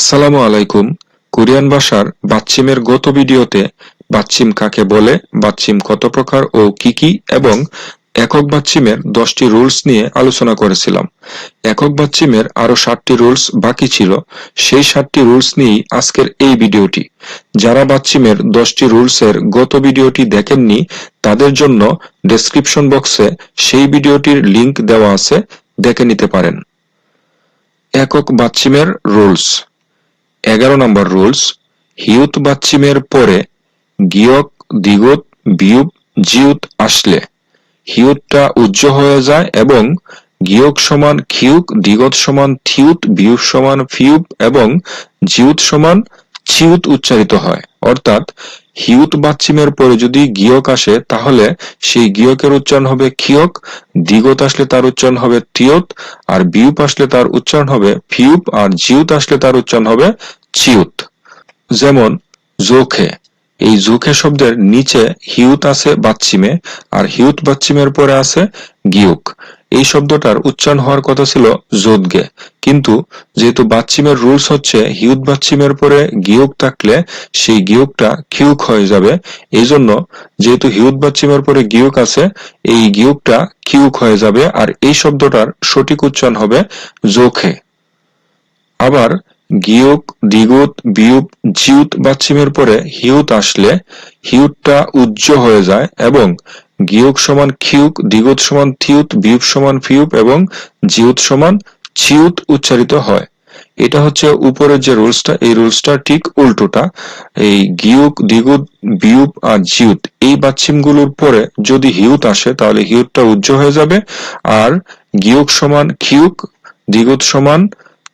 আসসালামু আলাইকুম। কোরিয়ান ভাষার বাচ্চিমের গত ভিডিওতে বাচ্চিম কাকে বলে, বাচ্চিম কত প্রকার ও কি কি, এবং একক বাচ্চিমের দশটি রুলস নিয়ে আলোচনা করেছিলাম। একক বাচ্চিমের আরও ষাটটি রুলস বাকি ছিল। সেই ষাটটি রুলস নিয়েই আজকের এই ভিডিওটি। যারা বাচ্চিমের দশটি রুলসের গত ভিডিওটি দেখেননি, তাদের জন্য ডেসক্রিপশন বক্সে সেই ভিডিওটির লিংক দেওয়া আছে, দেখে নিতে পারেন। একক বাচ্চিমের রুলস। এগারো নম্বর রুলস, হিউত বাচ্চিমের পরে গিয়ক, দিগত বিয়ুব জিউত আসলে। হিউতটা উজ্জ হয়ে যায় এবং গিয়ক সমান খিউক দিগত সমান থিউত বিয়ুব সমান ফিউব এবং জিউত সমান চিউত উচ্চারিত হয়। অর্থাৎ হিউত বাচ্চিমের পরে যদি গিয়ক আসে, তাহলে সেই গিয়কের উচ্চারণ হবে খিয়ক দিগত আসলে তার উচ্চারণ হবে তিয়ত আর বিউপ আসলে তার উচ্চারণ হবে ফিউপ আর জিউত আসলে তার উচ্চারণ হবে চিউত যেমন, জোখে। এই জোখে শব্দের নিচে হিউত আছে বাচ্চিমে, আর হিউত বাচ্চিমের পরে আছে গিয়ক এই শব্দটার উচ্চারণ হওয়ার কথা ছিল জোদগে কিন্তু যেহেতু বাচ্চিমের রুলস হচ্ছে হিউত বাচ্চিমের পরে গিয়ক থাকলে সেই গিয়কটা কিউক হয়ে যাবে এই জন্য যেহেতু হিউত বাচ্চিমের পরে গিয়ক আছে, এই গিয়কটা কিউক হয়ে যাবে, আর এই শব্দটার সঠিক উচ্চারণ হবে জোখে আবার গিয়ক দিগুত বিয়ুপ জিউত বাচ্চিমের পরে হিউত আসলে হিউতটা উজ্জ হয়ে যায় এবং গিয়ক সমান খিউক দিগুত সমান থিউত বিয়ুপ সমান ফিউপ এবং জিউত সমান চিউত উচ্চারিত হয়। এটা হচ্ছে উপরের যে রুলসটা, এই রুলসটা ঠিক উল্টোটা। এই গিয়ুক দিগুত বিয়ুপ আর জিউত, এই বাচ্চিমগুলোর পরে যদি হিউত আসে, তাহলে হিউতটা উজ্জ হয়ে যাবে। আর গিয়ক সমান খিউক দিগুত সমান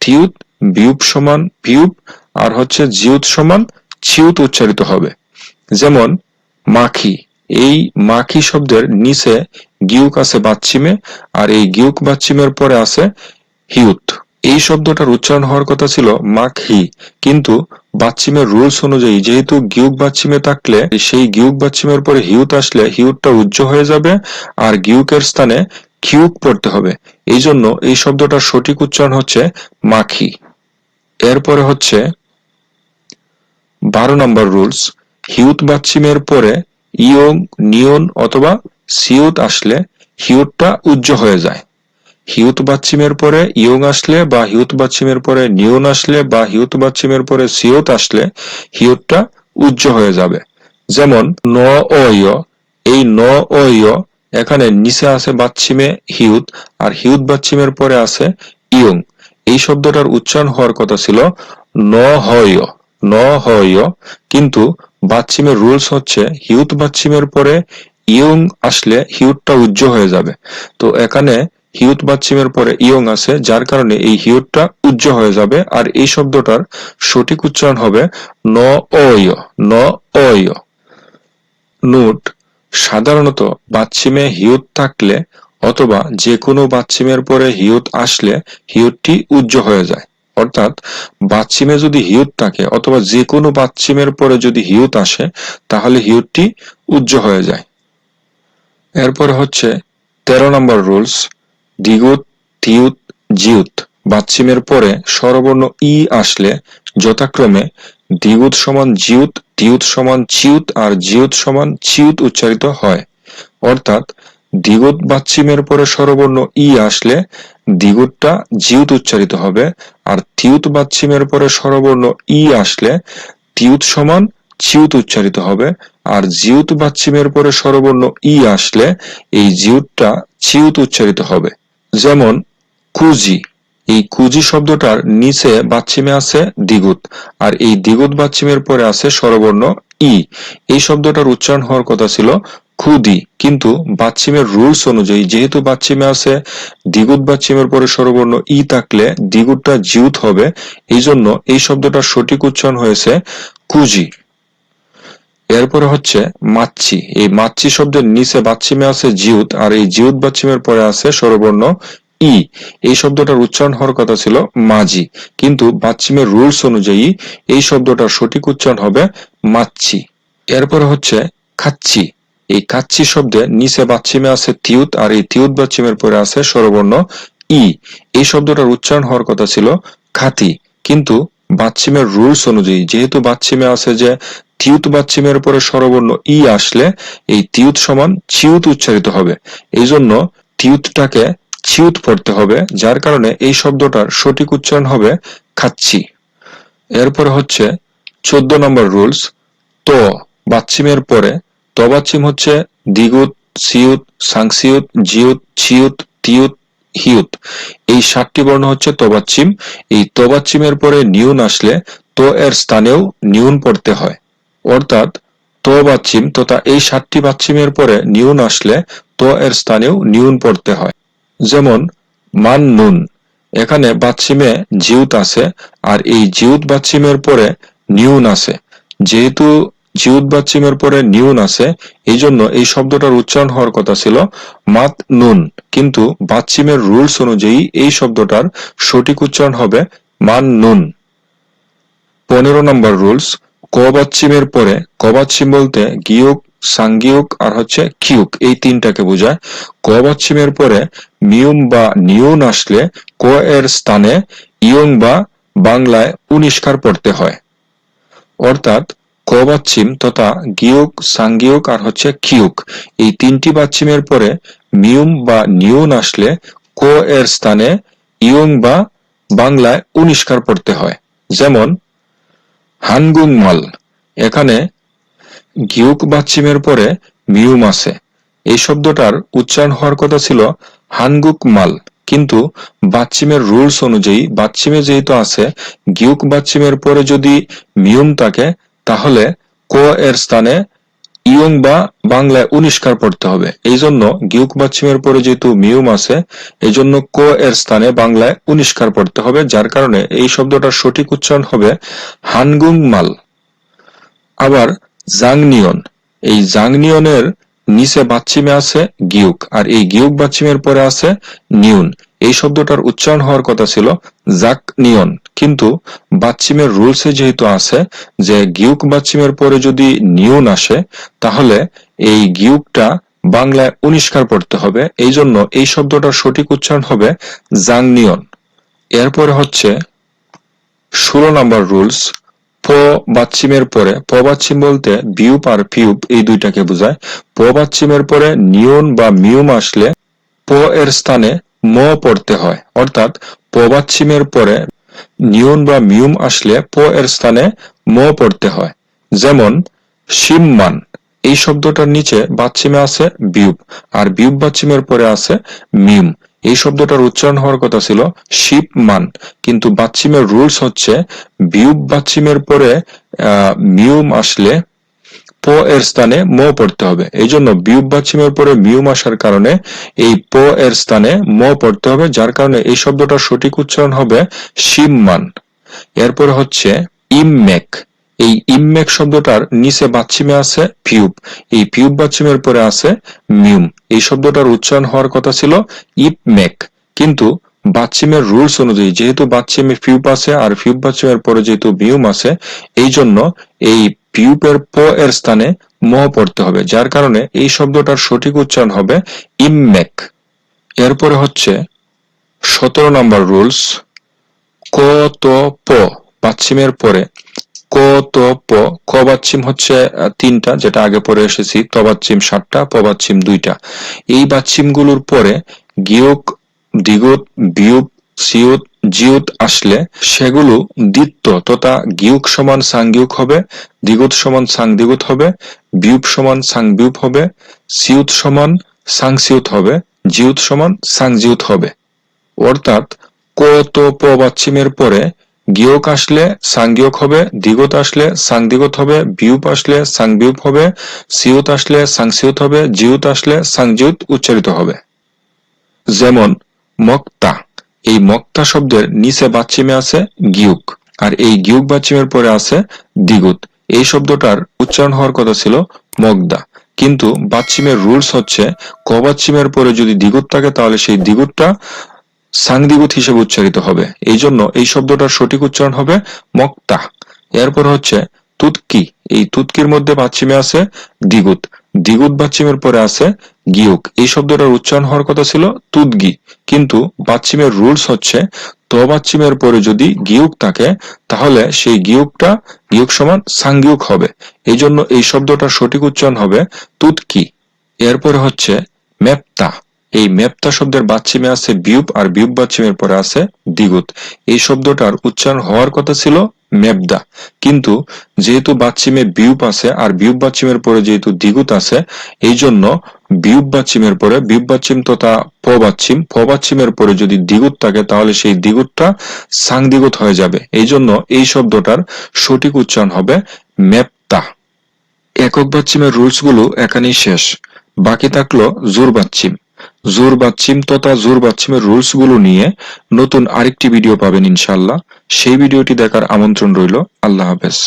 থিউত বিউপ সমান বিউপ আর হচ্ছে জিউত সমান চিউত উচ্চারিত হবে। যেমন, মাখি। এই মাখি শব্দের নিচে গিউক আছে বাচ্চিমে আর এই গিউক বাচ্চিমের পরে আছে হিউত। এই শব্দটার উচ্চারণ হওয়ার কথা ছিল মাখি। কিন্তু বাচ্চিমের রুলস অনুযায়ী যেহেতু গিউক বাচ্চিমে থাকলে সেই গিউক বাচ্চিমের পরে হিউত আসলে হিউতটা উজ্জ হয়ে যাবে আর গিউকের স্থানে খিউক পড়তে হবে। এই জন্য এই শব্দটার সঠিক উচ্চারণ হচ্ছে মাখি। এরপরে হচ্ছে বারো নম্বর রুলস, হিউত বাচ্চিমের পরে ইয়ং, নিয়ন অথবা সিউত আসলে হিউতটা উজ্জ হয়ে যায়। হিউত বাচ্চিমের পরে ইয়ং আসলে বা হিউত বাচ্চিমের পরে নিয়ন আসলে বা হিউত বাচ্চিমের পরে সিউত আসলে হিউতটা উজ্জ হয়ে যাবে। যেমন ন অয় এই ন অয় এখানে নিচে আছে বাচ্চিমে হিউত, আর হিউত বাচ্চিমের পরে আছে ইয়ং। এই শব্দটার উচ্চারণ হওয়ার কথা ছিল ন হয় ন হয় কিন্তু বাচ্চিমের রুলস হচ্ছে, হিউত বাচ্চিমের পরে ইয়ং আসলে হিউটটা উজ্জ হয়ে যাবে। তো এখানে হিউত বাচ্চিমের পরে ইয়ং আছে, যার কারণে এই হিউটটা উজ্জ হয়ে যাবে। আর এই শব্দটার সঠিক উচ্চারণ হবে ন অয় ন অয় নোট, সাধারণত বাচ্চিমে হিউত থাকলে অথবা যে কোনো বাচ্চিমের পরে হিউত আসলে হিউতটি উজ্জ হয়ে যায়। অর্থাৎ বাচ্চিমে যদি হিউত থাকে অথবা যে কোনো বাচ্চিমের পরে যদি হিউত আসে, তাহলে হিউতটি উজ্জ হয়ে যায়। এরপর হচ্ছে তেরো নম্বর রুলস দ্বিগুত থিউত জিউত বাচ্চিমের পরে স্বরবর্ণ ই আসলে যথাক্রমে দ্বিগুত সমান জিউত টিউত সমান চিউত আর জিউত সমান চিউত উচ্চারিত হয়। অর্থাৎ দ্বিগুত বাচ্চিমের পরে স্বরবর্ণ ই আসলে দ্বিগুতটা জিউত উচ্চারিত হবে, আর তিউত বাচ্চিমের পরে স্বরবর্ণ ই আসলে তিউত সমান চিউত উচ্চারিত হবে, আর জিউত বাচ্চিমের পরে স্বরবর্ণ ই আসলে এই জিউতটা চিউত উচ্চারিত হবে। যেমন, কুজি, এই কুজি শব্দটার নিচে বাচ্চিমে আছে দ্বিগুত, আর এই দ্বিগুত বাচ্চিমের পরে আছে স্বরবর্ণ ই। এই শব্দটার উচ্চারণ হওয়ার কথা ছিল খুদি। কিন্তু বাচ্চিমের রুলস অনুযায়ী, যেহেতু বাচ্চিমে আছে দ্বিগুত বাচ্চিমের পরে স্বরবর্ণ ই থাকলে দ্বিগুতটা জিউত হবে। এই জন্য এই শব্দটার সঠিক উচ্চারণ হয়েছে কুজি। এরপরে হচ্ছে মাচ্ছি। এই মাচ্ছি শব্দের নিচে বাচ্চিমে আছে জিউত, আর এই জিউত বাচ্চিমের পরে আছে স্বরবর্ণ ই। এই শব্দটার উচ্চারণ হওয়ার কথা ছিল মাঝি। কিন্তু বাচ্চিমের রুলস অনুযায়ী এই শব্দটার সঠিক উচ্চারণ হবে মাচ্ছি। এরপরে হচ্ছে খাচ্ছি। এই কাচ্ছি শব্দে নিচে বাচ্চিমে আছে তিউত আর এই তিউত বাচ্চিমের পরে আছে স্বরবর্ণ ই। এই শব্দটার উচ্চারণ হওয়ার কথা ছিল খাতি। কিন্তু বাচ্চিমের রুলস অনুযায়ী যেহেতু বাচ্চিমে আছে যে তিউত বাচ্চিমের পরে স্বরবর্ণ ই আসলে এই তিউত সমান চিউত উচ্চারিত হবে। এই জন্য তিউতটাকে চিউত পড়তে হবে, যার কারণে এই শব্দটার সঠিক উচ্চারণ হবে খাচ্ছি। এরপরে হচ্ছে চোদ্দ নম্বর রুলস, তো বাচ্চিমের পরে, ত বাচ্চিম হচ্ছে দ্বিগুত সিউত, সাংসিউত, জিউত, ছিউত, টিউত, হিউত। এই সাতটি বর্ণ হচ্ছে তবাচ্চিম এই তবাচ্চিমের পরে নিউন আসলে তো এর স্থানেও নিউন পড়তে হয়। অর্থাৎ তো বাচ্চিম তথা এই সাতটি বাচ্চিমের পরে নিউন আসলে তো এর স্থানেও নিউন পড়তে হয়। যেমন, মান নুন। এখানে বাচ্চিমে জিউত আছে, আর এই জিউত বাচ্চিমের পরে নিউন আছে। যেহেতু জিউত বাচ্চিমের পরে নিউন আছে, এই জন্য এই শব্দটার উচ্চারণ হওয়ার কথা ছিল মাত নুন। কিন্তু বাচ্চিমের রুলস অনুযায়ী এই শব্দটার সঠিক উচ্চারণ হবে মান নুন। পনেরো নম্বর রুলস কবাচ্চিমের পরে কবাচ্চিম বলতে গিয়ক সাংগিয়ক আর হচ্ছে কিউক, এই তিনটাকে বোঝায়। কবাচ্চিমের পরে মিউম বা নিউন আসলে ক এর স্থানে ইয়ং বা বাংলায় উনিষ্কার পড়তে হয়। অর্থাৎ ক বাচ্চিম তথা গিয়ক, সাংগিয়ক আর হচ্ছে কিউক, এই তিনটি বাচ্চিমের পরে মিউম বা নিউন আসলে ক এর স্থানে ইয়ং বা বাংলায় উনিষ্কার পড়তে হয়। যেমন হানগুং মাল এখানে গিউক বাচ্চিমের পরে মিউম আছে। এই শব্দটার উচ্চারণ হওয়ার কথা ছিল হানগুক মাল। কিন্তু বাচ্চিমের রুলস অনুযায়ী বাচ্চিমে যেহেতু আছে, গিউক বাচ্চিমের পরে যদি মিউম থাকে, তাহলে ক এর স্থানে ইয়ং বা বাংলায় উনিষ্কার পড়তে হবে। এই জন্য গিউক বাচ্চিমের পরে যেহেতু মিউম আছে এই জন্য ক এর স্থানে বাংলায় উনিষ্কার পড়তে হবে, যার কারণে এই শব্দটার সঠিক উচ্চারণ হবে হানগুং মাল। আবার জাংনিয়ন। এই জাংনিয়নের নিচে বাচ্চিমে আছে গিউক, আর এই গিউক বাচ্চিমের পরে আছে নিউন। এই শব্দটার উচ্চারণ হওয়ার কথা ছিল জাক নিয়ন কিন্তু বাচ্চিমের রুলসে যেহেতু আছে যে গিউক বাচ্চিমের পরে যদি নিউন আসে, তাহলে এই গিউকটা বাংলায় উনিষ্কার পড়তে হবে। এই জন্য এই শব্দটার সঠিক উচ্চারণ হবে জাংনিয়ন। এরপরে হচ্ছে ষোলো নম্বর রুলস প বাচ্চিমের পরে, প বাচ্চিম বলতে বিউপ আর পিউপ এই দুইটাকে বোঝায়। প বাচ্চিমের পরে নিয়ন বা মিউম আসলে প এর স্থানে ম পড়তে হয়। অর্থাৎ প পরে নিয়ন বা মিউম আসলে প এর স্থানে ম পড়তে হয়। যেমন, সিমমান। এই শব্দটার নিচে বাচ্চিমে আছে বিউপ আর বিউপ বাচ্চিমের পরে আছে মিম এই শব্দটার উচ্চারণ হওয়ার কথা ছিল শিবমান কিন্তু বাচ্চিমের রুলস হচ্ছে বিউপ বাচ্চিমের পরে মিউম আসলে প এর স্থানে ম পড়তে হবে। এই জন্য বিউপ বাচ্চিমের পরে মিউম আসার কারণে এই প এর স্থানে ম পড়তে হবে, যার কারণে এই শব্দটার সঠিক উচ্চারণ হবে শিবমান এরপরে হচ্ছে ইমমেক। এই ইমমেক শব্দটার নিচে বাচ্চিমে আছে পিউব। এই পিউব বাচ্চিমের পরে আছে মিউম। এই শব্দটার উচ্চারণ হওয়ার কথা ছিল ইপমেক। কিন্তু বাচ্চিমের রুলস অনুযায়ী, যেহেতু বাচ্চিমে পিউপ আছে আর পিউপ বাচ্চিমের পরে যেহেতু মিউম আছে, এই জন্য এই পিউপের প এর স্থানে ম পড়তে হবে, যার কারণে এই শব্দটার সঠিক উচ্চারণ হবে ইমমেক। এরপরে হচ্ছে সতেরো নম্বর রুলস, ক ত প, বাচ্চিমের পরে ক, ত, প। হচ্ছে তিনটা, যেটা আগে পরে এসেছি। ত সাতটা, প বাচ্চিম দুইটা। এই বাচ্চিমগুলোর পরে গিয়ক দ্বিগুত বিয়ুপ সিউত জিউত আসলে সেগুলো দ্বিত্ব, তথা গিয়ুক সমান সাংগিয়ুক হবে দ্বিগুত সমান সাংদ্বিগুত হবে বিয়ুপ সমান সাংবিউপ হবে সিউত সমান সাংসিউত হবে জিউত সমান সাংজিউত হবে। অর্থাৎ ক, তো, প বাচ্চিমের পরে গিয়ক আসলে সাংগিয়ক হবে, দিগত আসলে সাংদিগত হবে বিউপ আসলে সাংবিউপ হবে সিউত আসলে সাংসিউত হবে জিউত আসলে সাংজিউত উচ্চারিত হবে। যেমন, মক্তা। এই মক্তা শব্দের নিচে বাচ্চিমে আছে গিয়ুক, আর এই গিয়ুক বাচ্চিমের পরে আছে দিগুত। এই শব্দটার উচ্চারণ হওয়ার কথা ছিল মগদা। কিন্তু বাচ্চিমের রুলস হচ্ছে, ক বাচ্চিমের পরে যদি দ্বিগুত থাকে তাহলে সেই দ্বিগুতটা সাংদিগুত হিসেবে উচ্চারিত হবে। এই জন্য এই শব্দটার সঠিক উচ্চারণ হবে মক্তা। এরপর হচ্ছে তুতকি। এই তুতকির মধ্যে পাচ্ছিমে আছে দ্বিগুত দ্বিগুত বাচ্চিমের পরে আছে গিয়ক। এই শব্দটার উচ্চারণ হওয়ার কথা ছিল তুদগি কিন্তু বাচ্চিমের রুলস হচ্ছে ত বাচ্চিমের পরে যদি গিয়ক থাকে, তাহলে সেই গিয়কটা গিয়ক সমান সাংগিয়ক হবে। এই জন্য এই শব্দটার সঠিক উচ্চারণ হবে তুদকি এরপরে হচ্ছে মেপ্তা। এই মেপ্তা শব্দের বাচ্চিমে আছে বিউপ আর বিউপ বাচ্চিমের পরে আছে দ্বিগুত এই শব্দটার উচ্চারণ হওয়ার কথা ছিল মেবদা কিন্তু যেহেতু বাচ্চিমে বিউপ আছে আর বিউপ বাচ্চিমের পরে যেহেতু দ্বিগুত আছে এই জন্য বিউপ বাচ্চিমের পরে বিউপ বাচ্চিম তথা প বাচ্চিম, প বাচ্চিমের পরে যদি দ্বিগুত থাকে তাহলে সেই দ্বিগুতটা সাং দ্বিগুত হয়ে যাবে। এই জন্য এই শব্দটার সঠিক উচ্চারণ হবে মেপ্তা একক বাচ্চিমের রুলসগুলো এখানেই শেষ। বাকি থাকল জোর বাচ্চিম। জোর বাচ্চিম তথা জোর বাচ্চিমের রুলসগুলো নিয়ে নতুন আরেকটি ভিডিও পাবেন ইনশাল্লাহ সেই ভিডিওটি দেখার আমন্ত্রণ রইল। আল্লাহ হাফেজ।